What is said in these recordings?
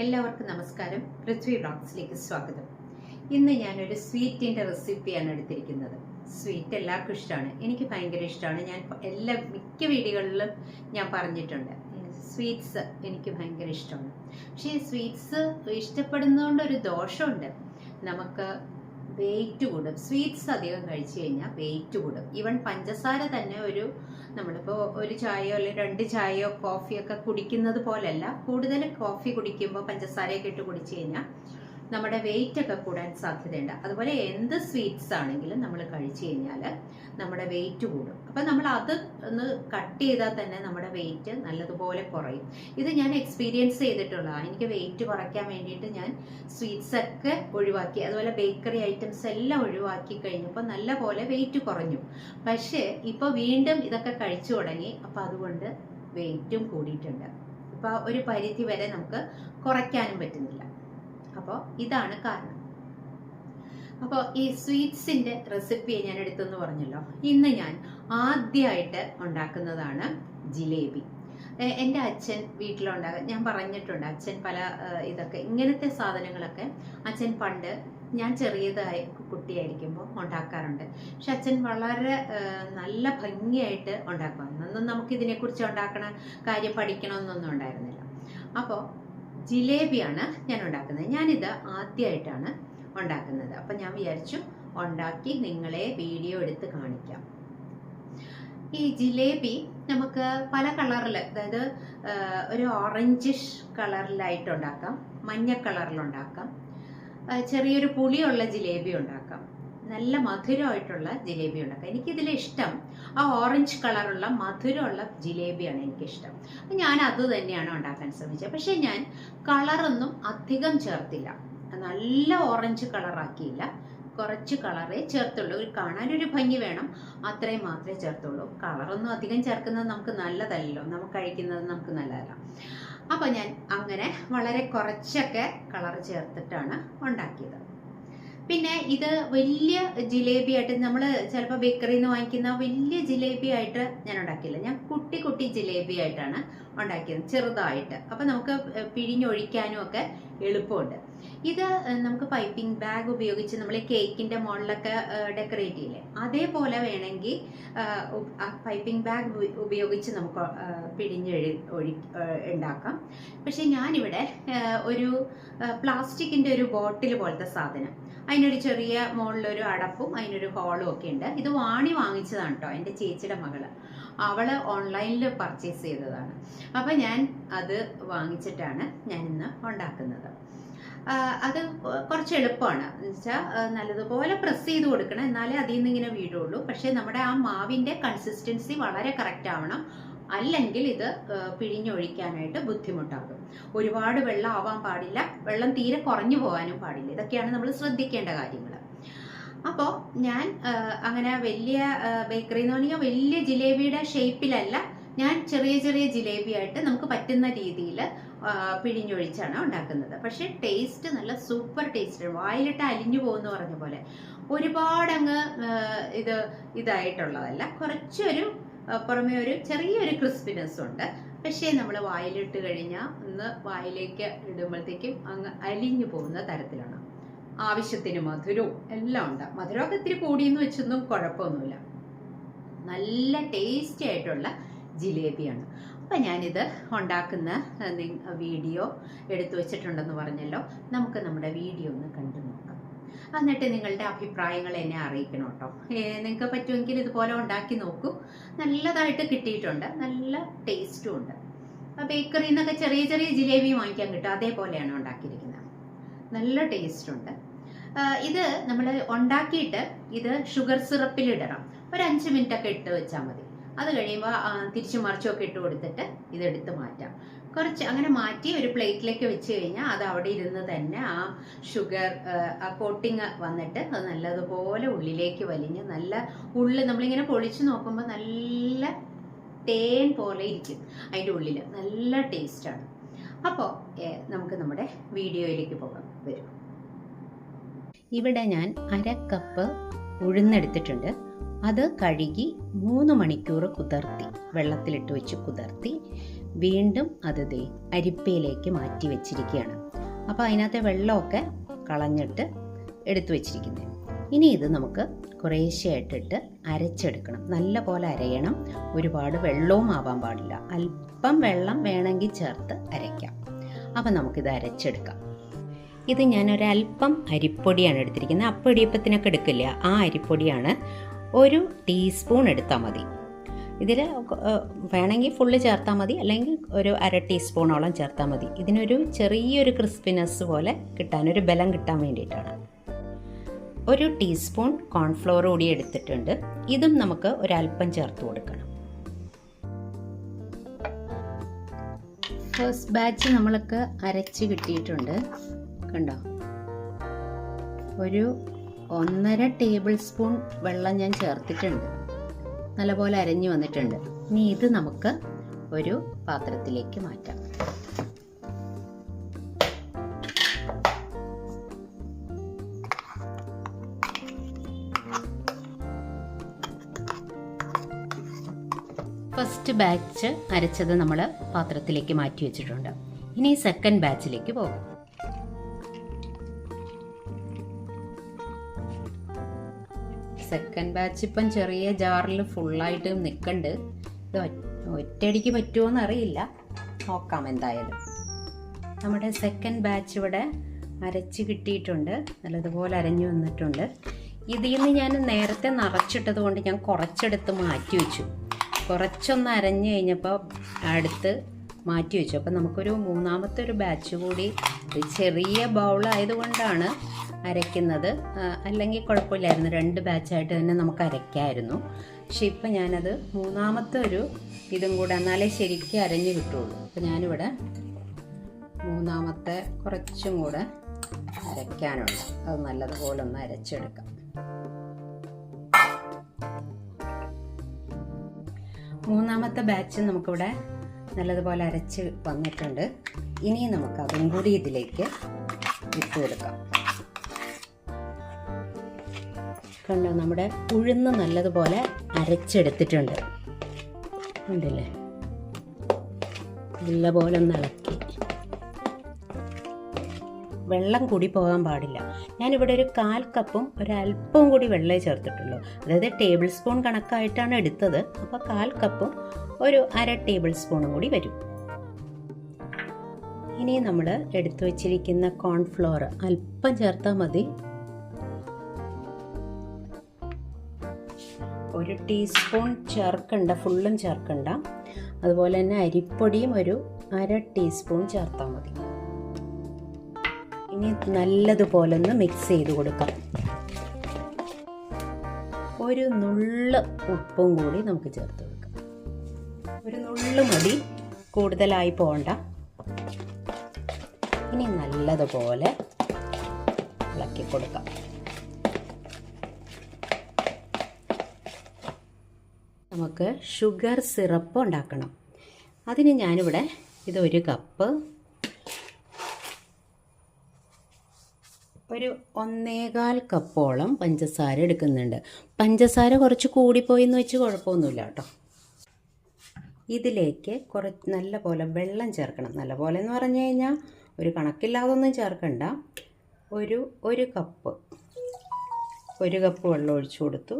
എല്ലാവർക്കും നമസ്കാരം. പൃഥ്വി ബ്ലോഗ്സിലേക്ക് സ്വാഗതം. ഇന്ന് ഞാനൊരു സ്വീറ്റിന്റെ റെസിപ്പിയാണ് എടുത്തിരിക്കുന്നത്. സ്വീറ്റ് എല്ലാവർക്കും ഇഷ്ടമാണ്. എനിക്ക് ഭയങ്കര ഇഷ്ടമാണ്. ഞാൻ എല്ലാ മിക്ക വീടുകളിലും ഞാൻ പറഞ്ഞിട്ടുണ്ട്. സ്വീറ്റ്സ് എനിക്ക് ഭയങ്കര ഇഷ്ടമാണ്. പക്ഷേ സ്വീറ്റ്സ് ഇഷ്ടപ്പെടുന്നതുകൊണ്ട് ഒരു ദോഷമുണ്ട്. നമുക്ക് വെയിറ്റ് കൂടും. സ്വീറ്റ്സ് അധികം കഴിച്ചു കഴിഞ്ഞാൽ വെയിറ്റ് കൂടും. ഈവൻ പഞ്ചസാര തന്നെ ഒരു നമ്മളിപ്പോൾ ഒരു ചായയോ അല്ലെങ്കിൽ രണ്ട് ചായയോ കോഫിയൊക്കെ കുടിക്കുന്നത് പോലല്ല. കൂടുതൽ കോഫി കുടിക്കുമ്പോൾ പഞ്ചസാരയൊക്കെ ഇട്ട് കുടിച്ചു കഴിഞ്ഞാൽ നമ്മുടെ വെയിറ്റ് ഒക്കെ കൂടാൻ സാധ്യതയുണ്ട്. അതുപോലെ എന്ത് സ്വീറ്റ്സ് ആണെങ്കിലും നമ്മൾ കഴിച്ചു കഴിഞ്ഞാൽ നമ്മുടെ വെയിറ്റ് കൂടും. അപ്പം നമ്മൾ അത് ഒന്ന് കട്ട് ചെയ്താൽ തന്നെ നമ്മുടെ വെയിറ്റ് നല്ലതുപോലെ കുറയും. ഇത് ഞാൻ എക്സ്പീരിയൻസ് ചെയ്തിട്ടുള്ളതാണ് എനിക്ക് വെയിറ്റ് കുറയ്ക്കാൻ വേണ്ടിയിട്ട് ഞാൻ സ്വീറ്റ്സ് ഒക്കെ ഒഴിവാക്കി. അതുപോലെ ബേക്കറി ഐറ്റംസ് എല്ലാം ഒഴിവാക്കി കഴിഞ്ഞപ്പോൾ നല്ല പോലെ വെയിറ്റ് കുറഞ്ഞു. പക്ഷേ ഇപ്പോൾ വീണ്ടും ഇതൊക്കെ കഴിച്ചു തുടങ്ങി. അപ്പോൾ അതുകൊണ്ട് വെയിറ്റും കൂടിയിട്ടുണ്ട്. ഇപ്പോൾ ഒരു പരിധി വരെ നമുക്ക് കുറയ്ക്കാനും പറ്റുന്നില്ല. അപ്പോൾ ഇതാണ് കാരണം. അപ്പോൾ ഈ സ്വീറ്റ്സിന്റെ റെസിപ്പി ഞാൻ എടുത്തെന്ന് പറഞ്ഞല്ലോ. ഇന്ന് ഞാൻ ആദ്യമായിട്ട് ഉണ്ടാക്കുന്നതാണ് ജിലേബി. എന്റെ അച്ഛൻ വീട്ടിലുണ്ടാകും ഞാൻ പറഞ്ഞിട്ടുണ്ട് അച്ഛൻ പല ഇതൊക്കെ ഇങ്ങനത്തെ സാധനങ്ങളൊക്കെ അച്ഛൻ പണ്ട് ഞാൻ ചെറിയതായി കുട്ടിയായിരിക്കുമ്പോൾ ഉണ്ടാക്കാറുണ്ട്. പക്ഷെ അച്ഛൻ വളരെ നല്ല ഭംഗിയായിട്ട് ഉണ്ടാക്കും അന്നൊന്നും നമുക്ക് ഇതിനെക്കുറിച്ച് ഉണ്ടാക്കണ കാര്യം പഠിക്കണമെന്നൊന്നും ഉണ്ടായിരുന്നില്ല. അപ്പോൾ ജിലേബിയാണ് ഞാൻ ഉണ്ടാക്കുന്നത് ഞാനിത് ആദ്യമായിട്ടാണ് ഉണ്ടാക്കുന്നത്. അപ്പം ഞാൻ വിചാരിച്ചു ഉണ്ടാക്കി നിങ്ങളെ വീഡിയോ എടുത്ത് കാണിക്കാം. ഈ ജിലേബി നമുക്ക് പല കളറിൽ അതായത് ഒരു ഓറഞ്ചിഷ് കളറിലായിട്ട് ഉണ്ടാക്കാം മഞ്ഞ കളറിലുണ്ടാക്കാം ചെറിയൊരു പുളിയുള്ള ജിലേബി ഉണ്ടാക്കാം. നല്ല മധുരമായിട്ടുള്ള ജിലേബി ഉണ്ടാക്കുക. എനിക്കിതിൽ ഇഷ്ടം ആ ഓറഞ്ച് കളറുള്ള മധുരമുള്ള ജിലേബിയാണ് എനിക്കിഷ്ടം. അപ്പം ഞാൻ അത് തന്നെയാണ് ഉണ്ടാക്കാൻ ശ്രമിച്ചത്. പക്ഷേ ഞാൻ കളറൊന്നും അധികം ചേർത്തില്ല. നല്ല ഓറഞ്ച് കളറാക്കിയില്ല കുറച്ച് കളറേ ചേർത്തുള്ളൂ. ഒരു കാണാനൊരു ഭംഗി വേണം. അത്രയും മാത്രമേ ചേർത്തുള്ളൂ. കളറൊന്നും അധികം ചേർക്കുന്നത് നമുക്ക് നല്ലതല്ലല്ലോ. നമുക്ക് കഴിക്കുന്നത് നമുക്ക് നല്ലതല്ല. അപ്പോൾ ഞാൻ അങ്ങനെ വളരെ കുറച്ചൊക്കെ കളർ ചേർത്തിട്ടാണ് ഉണ്ടാക്കിയത്. പിന്നെ ഇത് വലിയ ജിലേബി ആയിട്ട് നമ്മൾ ചിലപ്പോൾ ബേക്കറിയിൽ നിന്ന് വാങ്ങിക്കുന്ന വലിയ ജിലേബി ആയിട്ട് ഞാൻ ഉണ്ടാക്കിയില്ല. ഞാൻ കുട്ടി കുട്ടി ജിലേബി ആയിട്ടാണ് ഉണ്ടാക്കിയത് ചെറുതായിട്ട്. അപ്പം നമുക്ക് പിഴിഞ്ഞൊഴിക്കാനും ഒക്കെ എളുപ്പമുണ്ട്. ഇത് നമുക്ക് പൈപ്പിംഗ് ബാഗ് ഉപയോഗിച്ച് നമ്മൾ കേക്കിന്റെ മുകളിലൊക്കെ ഡെക്കറേറ്റ് ചെയ്യില്ലേ? അതേപോലെ വേണമെങ്കിൽ പൈപ്പിംഗ് ബാഗ് ഉപയോഗിച്ച് നമുക്ക് ഏഹ്, പിഴിഞ്ഞൊഴി ഒഴി ഉണ്ടാക്കാം. പക്ഷേ ഞാനിവിടെ ഒരു പ്ലാസ്റ്റിക്കിന്റെ ഒരു ബോട്ടിൽ പോലത്തെ സാധനം. അതിനൊരു ചെറിയ മുകളിലൊരു അടപ്പും അതിനൊരു ഹോളും ഒക്കെ ഉണ്ട്. ഇത് വാണി വാങ്ങിച്ചതാണ് കേട്ടോ എന്റെ ചേച്ചിയുടെ മകൾ. അവൾ ഓൺലൈനിൽ പർച്ചേസ് ചെയ്തതാണ്. അപ്പം ഞാൻ അത് വാങ്ങിച്ചിട്ടാണ് ഞാൻ ഇന്ന് ഉണ്ടാക്കുന്നത് അത് കുറച്ച് എളുപ്പമാണ്. എന്നുവെച്ചാൽ നല്ലതുപോലെ പ്രസ് ചെയ്ത് കൊടുക്കണം. എന്നാലേ അതിൽ നിന്ന് ഇങ്ങനെ വീഴുള്ളൂ. പക്ഷേ നമ്മുടെ ആ മാവിന്റെ കൺസിസ്റ്റൻസി വളരെ കറക്റ്റ് ആവണം. അല്ലെങ്കിൽ ഇത് പിഴിഞ്ഞൊഴിക്കാനായിട്ട് ബുദ്ധിമുട്ടാകും. ഒരുപാട് വെള്ളം ആവാൻ പാടില്ല. വെള്ളം തീരെ കുറഞ്ഞു പോകാനും പാടില്ല. ഇതൊക്കെയാണ് നമ്മൾ ശ്രദ്ധിക്കേണ്ട കാര്യങ്ങൾ. അപ്പോൾ ഞാൻ അങ്ങനെ വലിയ ബേക്കറി എന്ന് പറഞ്ഞാൽ വലിയ ജിലേബിയുടെ ഷേപ്പിലല്ല ഞാൻ ചെറിയ ചെറിയ ജിലേബിയായിട്ട് നമുക്ക് പറ്റുന്ന രീതിയിൽ പിഴിഞ്ഞൊഴിച്ചാണ് ഉണ്ടാക്കുന്നത്. പക്ഷേ ടേസ്റ്റ് നല്ല സൂപ്പർ ടേസ്റ്റ് വായിലിട്ട് അലിഞ്ഞു പോകുന്നു പറഞ്ഞ പോലെ. ഒരുപാട് അങ്ങ് ഇത് ഇതായിട്ടുള്ളതല്ല. കുറച്ചൊരു പുറമെ ഒരു ചെറിയൊരു ക്രിസ്പിനെസ് ഉണ്ട്. പക്ഷേ നമ്മൾ വായിലിട്ട് കഴിഞ്ഞാൽ ഒന്ന് വായിലേക്ക് ഇടുമ്പോഴത്തേക്കും അങ്ങ് അലിഞ്ഞു പോകുന്ന തരത്തിലാണ്. ആവശ്യത്തിന് മധുരവും എല്ലാം ഉണ്ട്. മധുരമൊക്കെ ഇത്തിരി കൂടിയെന്ന് വെച്ചൊന്നും കുഴപ്പമൊന്നുമില്ല. നല്ല ടേസ്റ്റി ആയിട്ടുള്ള ജിലേബിയാണ്. അപ്പം ഞാനിത് ഉണ്ടാക്കുന്ന വീഡിയോ എടുത്തു വെച്ചിട്ടുണ്ടെന്ന് പറഞ്ഞല്ലോ. നമുക്ക് നമ്മുടെ വീഡിയോ ഒന്ന് കണ്ടു നോക്കാം. എന്നിട്ട് നിങ്ങളുടെ അഭിപ്രായങ്ങൾ എന്നെ അറിയിക്കണം കേട്ടോ. നിങ്ങൾക്ക് പറ്റുമെങ്കിൽ ഇതുപോലെ ഉണ്ടാക്കി നോക്കൂ. നല്ലതായിട്ട് കിട്ടിയിട്ടുണ്ട്. നല്ല ടേസ്റ്റും ഉണ്ട്. ബേക്കറിയിൽ നിന്നൊക്കെ ചെറിയ ചെറിയ ജിലേബി വാങ്ങിക്കാൻ കിട്ടും. അതേപോലെയാണ് ഉണ്ടാക്കിയിരിക്കുന്നത്. നല്ല ടേസ്റ്റ് ഉണ്ട്. ഇത് നമ്മൾ ഉണ്ടാക്കിയിട്ട് ഇത് ഷുഗർ സിറപ്പിൽ ഇടണം ഒരു അഞ്ച് മിനിറ്റ് ഒക്കെ ഇട്ട് വെച്ചാൽ മതി. അത് കഴിയുമ്പോൾ തിരിച്ചു മറിച്ചൊക്കെ ഇട്ട് കൊടുത്തിട്ട് ഇതെടുത്ത് മാറ്റാം. കുറച്ച് അങ്ങനെ മാറ്റി ഒരു പ്ലേറ്റിലേക്ക് വെച്ച് കഴിഞ്ഞാൽ അത് അവിടെ ഇരുന്ന് തന്നെ ആ ഷുഗർ ആ കോട്ടിങ് വന്നിട്ട് അത് നല്ലതുപോലെ ഉള്ളിലേക്ക് വലിഞ്ഞ് നല്ല ഉള്ളി നമ്മളിങ്ങനെ പൊളിച്ചു നോക്കുമ്പോൾ നല്ല തേൻ പോലെ ഇരിക്കും അതിന്റെ ഉള്ളിൽ നല്ല ടേസ്റ്റാണ്. അപ്പോൾ നമുക്ക് നമ്മുടെ വീഡിയോയിലേക്ക് പോകാം. വരും. ഇവിടെ ഞാൻ അര കപ്പ് ഉഴുന്നെടുത്തിട്ടുണ്ട്. അത് കഴുകി മൂന്ന് മണിക്കൂർ കുതിർത്തി. വെള്ളത്തിലിട്ട് വെച്ച് കുതിർത്തി. വീണ്ടും അത് ദേ അരിപ്പയിലേക്ക് മാറ്റി വെച്ചിരിക്കുകയാണ്. അപ്പോൾ അതിനകത്തെ വെള്ളമൊക്കെ കളഞ്ഞിട്ട് എടുത്തു വെച്ചിരിക്കുന്നത് ഇനി ഇത് നമുക്ക് കുറേശ്ശെയായിട്ടിട്ട് അരച്ചെടുക്കണം. നല്ല പോലെ അരയണം. ഒരുപാട് വെള്ളവും ആവാൻ പാടില്ല. അല്പം വെള്ളം വേണമെങ്കിൽ ചേർത്ത് അരയ്ക്കാം. അപ്പം നമുക്കിത് അരച്ചെടുക്കാം. ഇത് ഞാനൊരല്പം അരിപ്പൊടിയാണ് എടുത്തിരിക്കുന്നത്. അപ്പം ഇടിയപ്പത്തിനൊക്കെ എടുക്കില്ല? ആ അരിപ്പൊടിയാണ് ഒരു ടീസ്പൂൺ എടുത്താൽ മതി. ഇതിൽ വേണമെങ്കിൽ ഫുള്ള് ചേർത്താൽ മതി. അല്ലെങ്കിൽ ഒരു അര ടീസ്പൂണോളം ചേർത്താൽ മതി. ഇതിനൊരു ചെറിയൊരു ക്രിസ്പിനെസ് പോലെ കിട്ടാൻ ഒരു ബലം കിട്ടാൻ വേണ്ടിയിട്ടാണ്. ഒരു ടീസ്പൂൺ കോൺഫ്ലോർ കൂടി എടുത്തിട്ടുണ്ട്. ഇതും നമുക്ക് ഒരല്പം ചേർത്ത് കൊടുക്കണം. ഫസ്റ്റ് ബാച്ച് നമ്മളൊക്കെ അരച്ച് കിട്ടിയിട്ടുണ്ട്. കണ്ടോ? ഒരു ഒന്നര ടേബിൾ സ്പൂൺ വെള്ളം ഞാൻ ചേർത്തിട്ടുണ്ട്. നല്ലപോലെ അരഞ്ഞു വന്നിട്ടുണ്ട്. ഇനി ഇത് നമുക്ക് ഒരു പാത്രത്തിലേക്ക് മാറ്റാം. ഫസ്റ്റ് ബാച്ച് അരച്ചത് നമ്മൾ പാത്രത്തിലേക്ക് മാറ്റി വെച്ചിട്ടുണ്ട്. ഇനി സെക്കൻഡ് ബാച്ചിലേക്ക് പോകും. സെക്കൻഡ് ബാച്ച് ഇപ്പം ചെറിയ ജാറിൽ ഫുള്ളായിട്ട് നിൽക്കണ്ട് ഇത് ഒറ്റയടിക്ക് പറ്റുമോന്ന് അറിയില്ല. നോക്കാം എന്തായാലും. നമ്മുടെ സെക്കൻഡ് ബാച്ച് ഇവിടെ അരച്ച് കിട്ടിയിട്ടുണ്ട്. നല്ലതുപോലെ അരഞ്ഞു വന്നിട്ടുണ്ട്. ഇതിൽ നിന്ന് ഞാൻ നേരത്തെ നിറച്ചിട്ടത് കൊണ്ട് ഞാൻ കുറച്ചെടുത്ത് മാറ്റി വെച്ചു. കുറച്ചൊന്ന് അരഞ്ഞു കഴിഞ്ഞപ്പോൾ അടുത്ത് മാറ്റി വെച്ചു. അപ്പം നമുക്കൊരു മൂന്നാമത്തെ ഒരു ബാച്ച് കൂടി ചെറിയ ബൗളായതുകൊണ്ടാണ് അരയ്ക്കുന്നത്. അല്ലെങ്കിൽ കുഴപ്പമില്ലായിരുന്നു. രണ്ട് ബാച്ചായിട്ട് തന്നെ നമുക്ക് അരയ്ക്കായിരുന്നു. പക്ഷെ ഇപ്പം ഞാനത് മൂന്നാമത്തെ ഒരു ഇതും കൂടെ എന്നാലേ ശരിക്കും അരഞ്ഞു കിട്ടുള്ളൂ. അപ്പം ഞാനിവിടെ മൂന്നാമത്തെ കുറച്ചും കൂടെ അരയ്ക്കാനുണ്ട്. അത് നല്ലതുപോലെ ഒന്ന് അരച്ചെടുക്കാം. മൂന്നാമത്തെ ബാച്ച് നമുക്കിവിടെ നല്ലതുപോലെ അരച്ച് വന്നിട്ടുണ്ട്. ഇനി നമുക്ക് അതും കൂടി ഇതിലേക്ക് ഇട്ട് കൊടുക്കാം കണ്ടോ നമ്മുടെ ഉഴുന്ന് നല്ലതുപോലെ അരച്ചെടുത്തിട്ടുണ്ട്. ഉണ്ടല്ലേ നല്ലപോലെ ഒന്ന് ഇളക്കി. വെള്ളം കൂടി പോകാൻ പാടില്ല. ഞാനിവിടെ ഒരു കാൽ കപ്പും ഒരല്പവും കൂടി വെള്ളമേ ചേർത്തിട്ടുള്ളൂ. അതായത് ടേബിൾ സ്പൂൺ കണക്കായിട്ടാണ് എടുത്തത്. അപ്പോൾ കാൽ കപ്പും ഒരു അര ടേബിൾ സ്പൂണും കൂടി വരും. ഇനി നമ്മൾ എടുത്തു വച്ചിരിക്കുന്ന കോൺഫ്ലോർ അല്പം ചേർത്താൽ മതി. ഒരു ടീസ്പൂൺ ചേർക്കണ്ട ഫുള്ളും ചേർക്കണ്ട. അതുപോലെ തന്നെ അരിപ്പൊടിയും ഒരു അര ടീസ്പൂൺ ചേർത്താൽ മതി. ഇനി നല്ലതുപോലെ ഒന്ന് മിക്സ് ചെയ്ത് കൊടുക്കാം. ഒരു നുള്ള് ഉപ്പും കൂടി നമുക്ക് ചേർത്ത് കൊടുക്കാം. ഒരു നുള്ള് മതി കൂടുതലായി പോകണ്ട ഇനി നല്ലതുപോലെ ഇളക്കി കൊടുക്കാം. നമുക്ക് ഷുഗർ സിറപ്പ് ഉണ്ടാക്കണം. അതിന് ഞാനിവിടെ ഇത് ഒരു കപ്പ് ഒരു ഒന്നേകാൽ കപ്പോളം പഞ്ചസാര എടുക്കുന്നുണ്ട്. പഞ്ചസാര കുറച്ച് കൂടിപ്പോയി എന്ന് വെച്ച് കുഴപ്പമൊന്നുമില്ല കേട്ടോ. ഇതിലേക്ക് കുറച്ച് നല്ല പോലെ വെള്ളം ചേർക്കണം. നല്ല പോലെ എന്ന് പറഞ്ഞു കഴിഞ്ഞാൽ ഒരു കണക്കില്ലാതൊന്നും ചേർക്കണ്ട. ഒരു ഒരു കപ്പ്. ഒരു കപ്പ് വെള്ളം ഒഴിച്ചു കൊടുത്തു.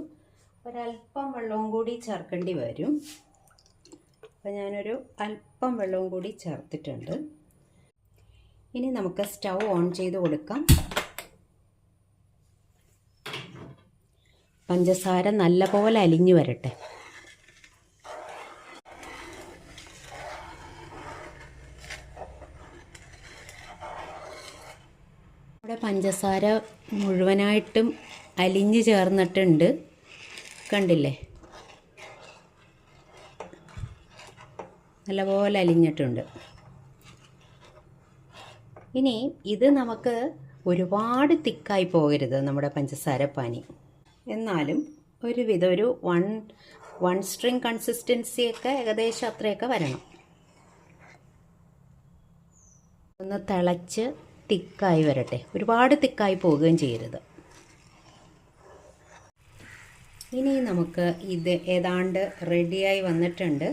ഒരല്പം വെള്ളവും കൂടി ചേർക്കേണ്ടി വരും. അപ്പോൾ ഞാനൊരു അല്പം വെള്ളവും കൂടി ചേർത്തിട്ടുണ്ട്. ഇനി നമുക്ക് സ്റ്റൗ ഓൺ ചെയ്ത് കൊടുക്കാം. പഞ്ചസാര നല്ലപോലെ അലിഞ്ഞു വരട്ടെ. ഇവിടെ പഞ്ചസാര മുഴുവനായിട്ടും അലിഞ്ഞു ചേർന്നിട്ടുണ്ട്. കണ്ടില്ലേ? നല്ലപോലെ അലിഞ്ഞിട്ടുണ്ട്. ഇനി ഇത് നമുക്ക് ഒരുപാട് തിക്കായി പോകരുത് നമ്മുടെ പഞ്ചസാര പാനി. എന്നാലും ഒരുവിധം ഒരു വൺ വൺ സ്ട്രിങ് കൺസിസ്റ്റൻസിയൊക്കെ ഏകദേശം അത്രയൊക്കെ വരണം. ഒന്ന് തിളച്ച് തിക്കായി വരട്ടെ. ഒരുപാട് തിക്കായി പോവുകയും ചെയ്യരുത്. ഇനി നമുക്ക് ഇത് ഏതാണ്ട് റെഡിയായി വന്നിട്ടുണ്ട്.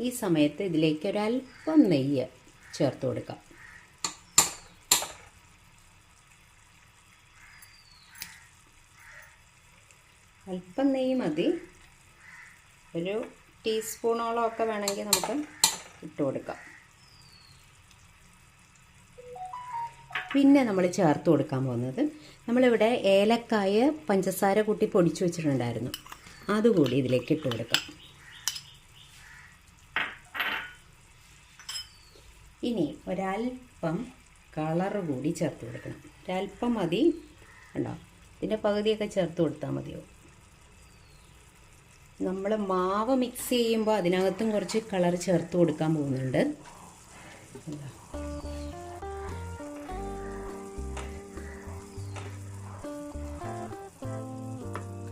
ഈ സമയത്ത് ഇതിലേക്ക് ഒരല്പം നെയ്യ് ചേർത്ത് കൊടുക്കാം. അല്പം നെയ്യ് മതി. ഒരു ടീസ്പൂണോളം ഒക്കെ വേണമെങ്കിൽ നമുക്ക് ഇട്ട് കൊടുക്കാം. പിന്നെ നമ്മൾ ചേർത്ത് കൊടുക്കാൻ പോകുന്നത് നമ്മളിവിടെ ഏലക്കായ പഞ്ചസാര കൂട്ടി പൊടിച്ചു വെച്ചിട്ടുണ്ടായിരുന്നു. അതുകൂടി ഇതിലേക്ക് ഇട്ട് കൊടുക്കാം. ഇനി ഒരൽപ്പം കളർ കൂടി ചേർത്ത് കൊടുക്കണം. ഒരൽപ്പം മതി. ഉണ്ടോ ഇതിന്റെ പകുതിയൊക്കെ ചേർത്ത് കൊടുത്താൽ മതിയോ? നമ്മൾ മാവ് മിക്സ് ചെയ്യുമ്പോൾ അതിനകത്തും കുറച്ച് കളർ ചേർത്ത് കൊടുക്കാൻ പോകുന്നുണ്ട്. ഉണ്ടോ?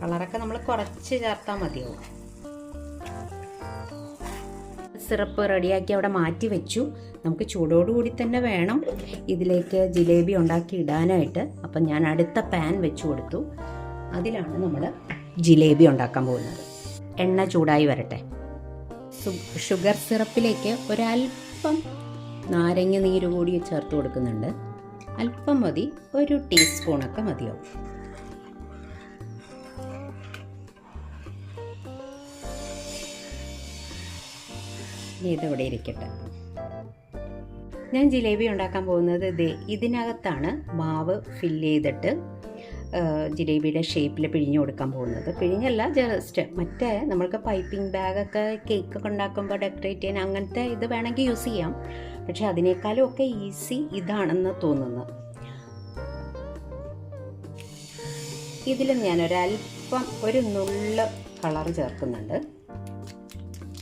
കളറൊക്കെ നമ്മൾ കുറച്ച് ചേർത്താൽ മതിയാവും. സിറപ്പ് റെഡിയാക്കി അവിടെ മാറ്റി വെച്ചു. നമുക്ക് ചൂടോടുകൂടി തന്നെ വേണം. ഇതിലേക്ക് ജിലേബി ഉണ്ടാക്കി ഇടാനായിട്ട്. അപ്പം ഞാൻ അടുത്ത പാൻ വെച്ചു കൊടുത്തു. അതിലാണ് നമ്മൾ ജിലേബി ഉണ്ടാക്കാൻ പോകുന്നത്. എണ്ണ ചൂടായി വരട്ടെ. ഷുഗർ സിറപ്പിലേക്ക് ഒരല്പം നാരങ്ങ നീര് കൂടി ചേർത്ത് കൊടുക്കുന്നുണ്ട്. അല്പം മതി. ഒരു ടീസ്പൂണൊക്കെ മതിയാവും. ഇനി ഇതിവിടെ ഇരിക്കട്ടെ. ഞാൻ ജിലേബി ഉണ്ടാക്കാൻ പോകുന്നത് ഇത് ഇതിനകത്താണ് മാവ് ഫില്ല് ചെയ്തിട്ട് ജിലേബിയുടെ ഷേപ്പിൽ പിഴിഞ്ഞു കൊടുക്കാൻ പോകുന്നത്. പിഴിഞ്ഞല്ല ജസ്റ്റ് മറ്റേ നമ്മൾക്ക് പൈപ്പിംഗ് ബാഗൊക്കെ കേക്കൊക്കെ ഉണ്ടാക്കുമ്പോൾ ഡെക്കറേറ്റ് ചെയ്യാൻ അങ്ങനത്തെ ഇത് വേണമെങ്കിൽ യൂസ് ചെയ്യാം. പക്ഷെ അതിനേക്കാളും ഒക്കെ ഈസി ഇതാണെന്ന് തോന്നുന്നു. ഇതിലും ഞാൻ ഒരല്പം ഒരു നുള്ള കളർ ചേർക്കുന്നുണ്ട്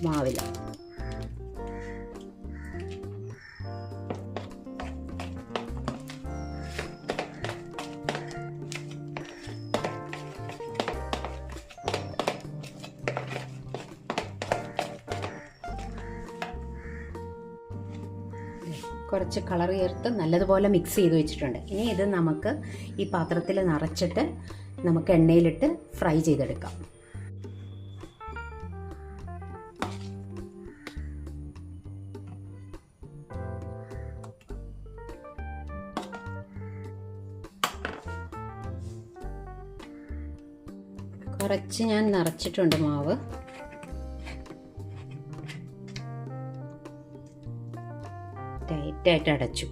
മാവില. കുറച്ച് കളർ ചേർത്ത് നല്ലതുപോലെ മിക്സ് ചെയ്ത് വെച്ചിട്ടുണ്ട്. ഇനി ഇത് നമുക്ക് ഈ പാത്രത്തിൽ നിറച്ചിട്ട് നമുക്ക് എണ്ണയിലിട്ട് ഫ്രൈ ചെയ്തെടുക്കാം. കുറച്ച് ഞാൻ നിറച്ചിട്ടുണ്ട് മാവ്. ടൈറ്റായിട്ട് അടച്ചു.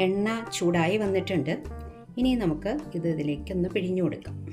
എണ്ണ ചൂടായി വന്നിട്ടുണ്ട്. ഇനി നമുക്ക് ഇത് ഇതിലേക്കൊന്ന് പിഴിഞ്ഞു കൊടുക്കാം.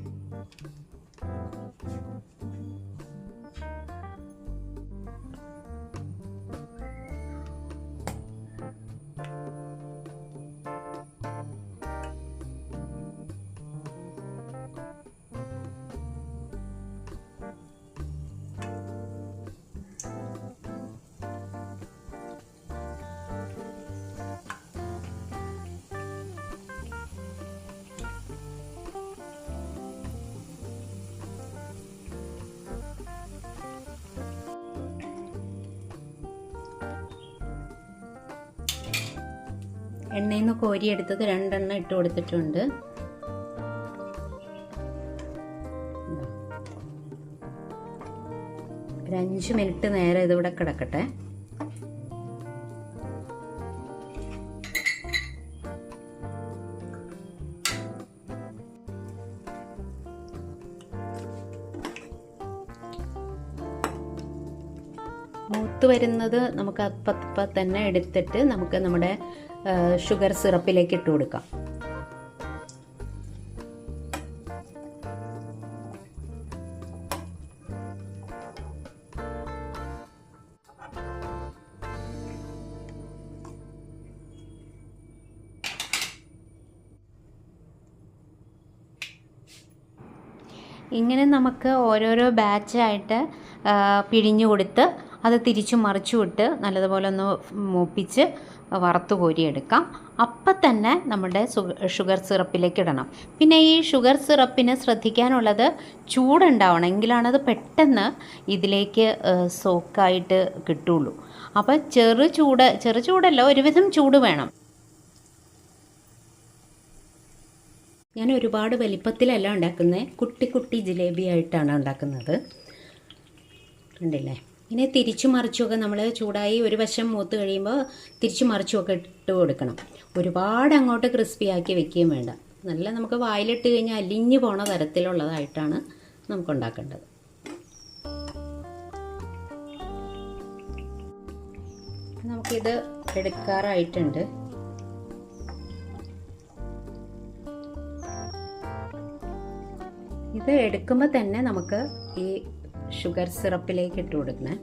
എണ്ണയിൽ നിന്ന് കോരിയെടുത്തത് രണ്ടെണ്ണം ഇട്ട് കൊടുത്തിട്ടുണ്ട്. ഒരു അഞ്ച് മിനിറ്റ് നേരം ഇതിവിടെ കിടക്കട്ടെ. മൂത്ത് വരുന്നത് നമുക്ക് അപ്പം തന്നെ എടുത്തിട്ട് നമുക്ക് നമ്മുടെ ഷുഗർ സിറപ്പിലേക്ക് ഇട്ട് കൊടുക്കാം. ഇങ്ങനെ നമുക്ക് ഓരോരോ ബാച്ചായിട്ട് പിഴിഞ്ഞു കൊടുത്ത് അത് തിരിച്ചു മറിച്ചു വിട്ട് നല്ലതുപോലെ ഒന്ന് മൂപ്പിച്ച് വറുത്ത് കോരിയെടുക്കാം. അപ്പം തന്നെ നമ്മുടെ ഷുഗർ സിറപ്പിലേക്ക് ഇടണം. പിന്നെ ഈ ഷുഗർ സിറപ്പിന് ശ്രദ്ധിക്കാനുള്ളത് ചൂടുണ്ടാവണം. എങ്കിലാണത് പെട്ടെന്ന് ഇതിലേക്ക് സോക്കായിട്ട് കിട്ടുള്ളൂ. അപ്പോൾ ചെറു ചൂട് ചെറു ചൂടല്ല ഒരുവിധം ചൂട് വേണം. ഞാൻ ഒരുപാട് വലിപ്പത്തിലല്ല ഉണ്ടാക്കുന്നത് കുട്ടി കുട്ടി ജിലേബി ആയിട്ടാണ് ഉണ്ടാക്കുന്നത്. കണ്ടില്ലേ? ഇനി തിരിച്ചു മറിച്ചുമൊക്കെ നമ്മൾ ചൂടായി ഒരു വശം മൂത്ത് കഴിയുമ്പോൾ തിരിച്ചു മറിച്ചുമൊക്കെ ഇട്ട് കൊടുക്കണം. ഒരുപാട് അങ്ങോട്ട് ക്രിസ്പി ആക്കി വെക്കുകയും വേണ്ട. നല്ല നമുക്ക് വായിലിട്ട് കഴിഞ്ഞാൽ അലിഞ്ഞു പോണ തരത്തിലുള്ളതായിട്ടാണ് നമുക്ക് ഉണ്ടാക്കേണ്ടത്. നമുക്കിത് എടുക്കാറായിട്ടുണ്ട്. ഇത് എടുക്കുമ്പോൾ തന്നെ നമുക്ക് ഈ ഷുഗർ സിറപ്പിലേക്ക് ഇട്ട് കൊടുക്കണേ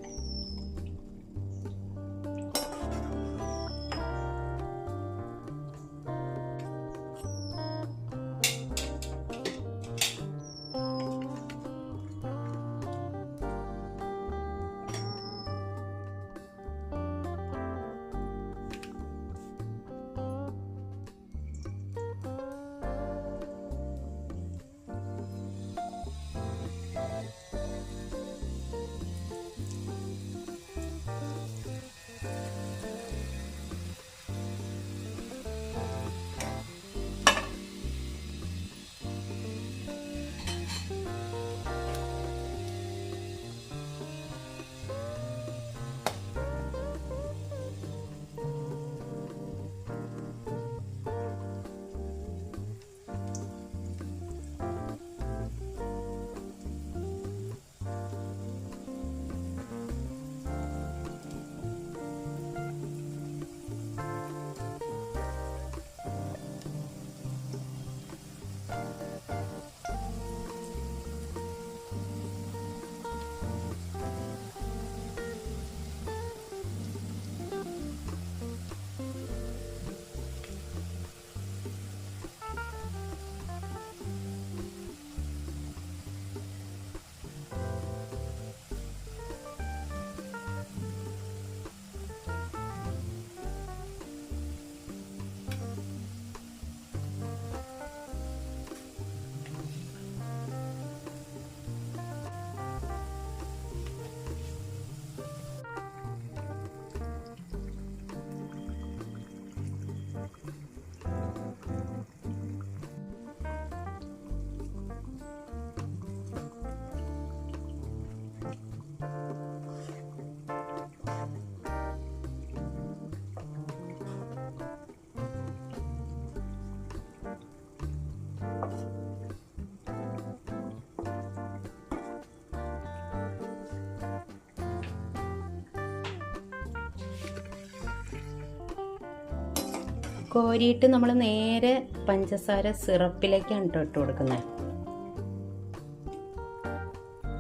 കോരിയിട്ട് നമ്മൾ നേരെ പഞ്ചസാര സിറപ്പിലേക്കാണ് കേട്ടോ ഇട്ട് കൊടുക്കുന്നത്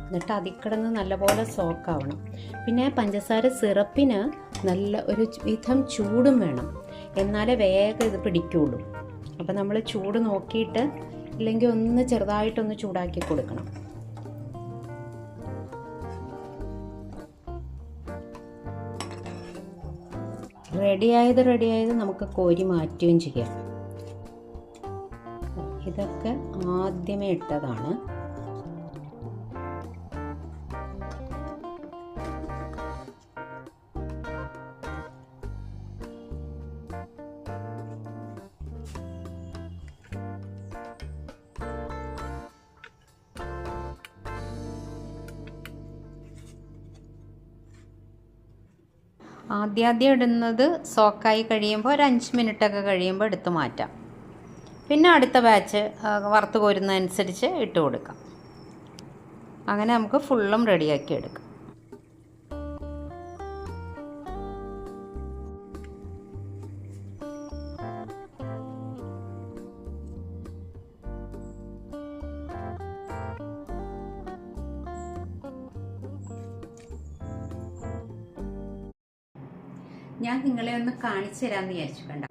എന്നിട്ട് അതിൽ കിടന്ന് നല്ലപോലെ സോക്കാവണം പിന്നെ പഞ്ചസാര സിറപ്പിന് നല്ല ഒരു വിധം ചൂടും വേണം. എന്നാലേ വേഗം ഇത് പിടിക്കുള്ളൂ. അപ്പം നമ്മൾ ചൂട് നോക്കിയിട്ട് ഇല്ലെങ്കിൽ ഒന്ന് ചെറുതായിട്ടൊന്ന് ചൂടാക്കി കൊടുക്കണം. റെഡിയായത് റെഡിയായത് നമുക്ക് കോരി മാറ്റുകയും ചെയ്യാം. ഇതൊക്കെ ആദ്യമേ ഇട്ടതാണ്. ആദ്യാദ്യം ഇടുന്നത് സോക്കായി കഴിയുമ്പോൾ ഒരു അഞ്ച് മിനിറ്റൊക്കെ കഴിയുമ്പോൾ എടുത്ത് മാറ്റാം. പിന്നെ അടുത്ത ബാച്ച് വറുത്ത് കോരുന്നതനുസരിച്ച് ഇട്ട് കൊടുക്കാം. അങ്ങനെ നമുക്ക് ഫുള്ളും റെഡിയാക്കി എടുക്കാം. കാണിച്ചു തരാമെന്ന് വിചാരിച്ചു കണ്ട?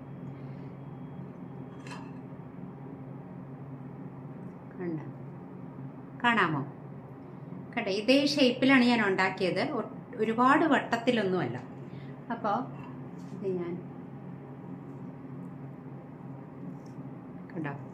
കണ്ട? കാണാമോ? കണ്ട? ഇതേ ഷേപ്പിലാണ് ഞാൻ ഉണ്ടാക്കിയത്. ഒരുപാട് വട്ടത്തിലൊന്നുമല്ല. അപ്പോൾ ഇത് ഞാൻ കണ്ടോ?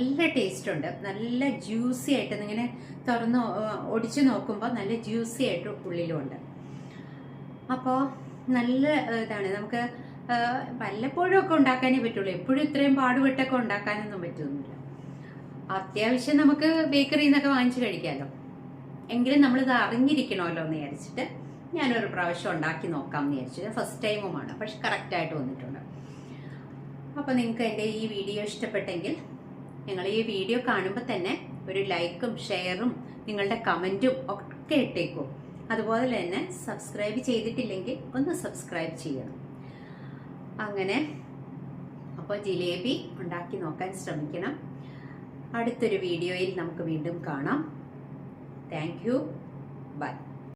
നല്ല ടേസ്റ്റ് ഉണ്ട്. നല്ല ജ്യൂസി ആയിട്ട് ഇങ്ങനെ തുറന്ന് ഒടിച്ചു നോക്കുമ്പോൾ നല്ല ജ്യൂസി ആയിട്ട് ഉള്ളിലുണ്ട് അപ്പോൾ നല്ല ഇതാണ്. നമുക്ക് വല്ലപ്പോഴും ഒക്കെ ഉണ്ടാക്കാനേ പറ്റുള്ളൂ. എപ്പോഴും ഇത്രയും പാടുപെട്ടൊക്കെ ഉണ്ടാക്കാനൊന്നും പറ്റുന്നില്ല. അത്യാവശ്യം നമുക്ക് ബേക്കറിയിൽ നിന്നൊക്കെ വാങ്ങിച്ച് കഴിക്കാമല്ലോ എങ്കിലും നമ്മളിത് അറിഞ്ഞിരിക്കണമല്ലോ എന്ന് വിചാരിച്ചിട്ട് ഞാനൊരു പ്രാവശ്യം ഉണ്ടാക്കി നോക്കാം എന്ന് വിചാരിച്ചു ഫസ്റ്റ് ടൈമുമാണ് പക്ഷെ കറക്റ്റായിട്ട് വന്നിട്ടുണ്ട്. അപ്പോൾ നിങ്ങൾക്ക് എന്റെ ഈ വീഡിയോ ഇഷ്ടപ്പെട്ടെങ്കിൽ നിങ്ങൾ ഈ വീഡിയോ കാണുമ്പോൾ തന്നെ ഒരു ലൈക്കും ഷെയറും നിങ്ങളുടെ കമന്റും ഒക്കെ ഇട്ടേക്കും. അതുപോലെ തന്നെ സബ്സ്ക്രൈബ് ചെയ്തിട്ടില്ലെങ്കിൽ ഒന്ന് സബ്സ്ക്രൈബ് ചെയ്യണം. അങ്ങനെ അപ്പോൾ ജിലേബി ഉണ്ടാക്കി നോക്കാൻ ശ്രമിക്കണം. അടുത്തൊരു വീഡിയോയിൽ നമുക്ക് വീണ്ടും കാണാം. Thank you by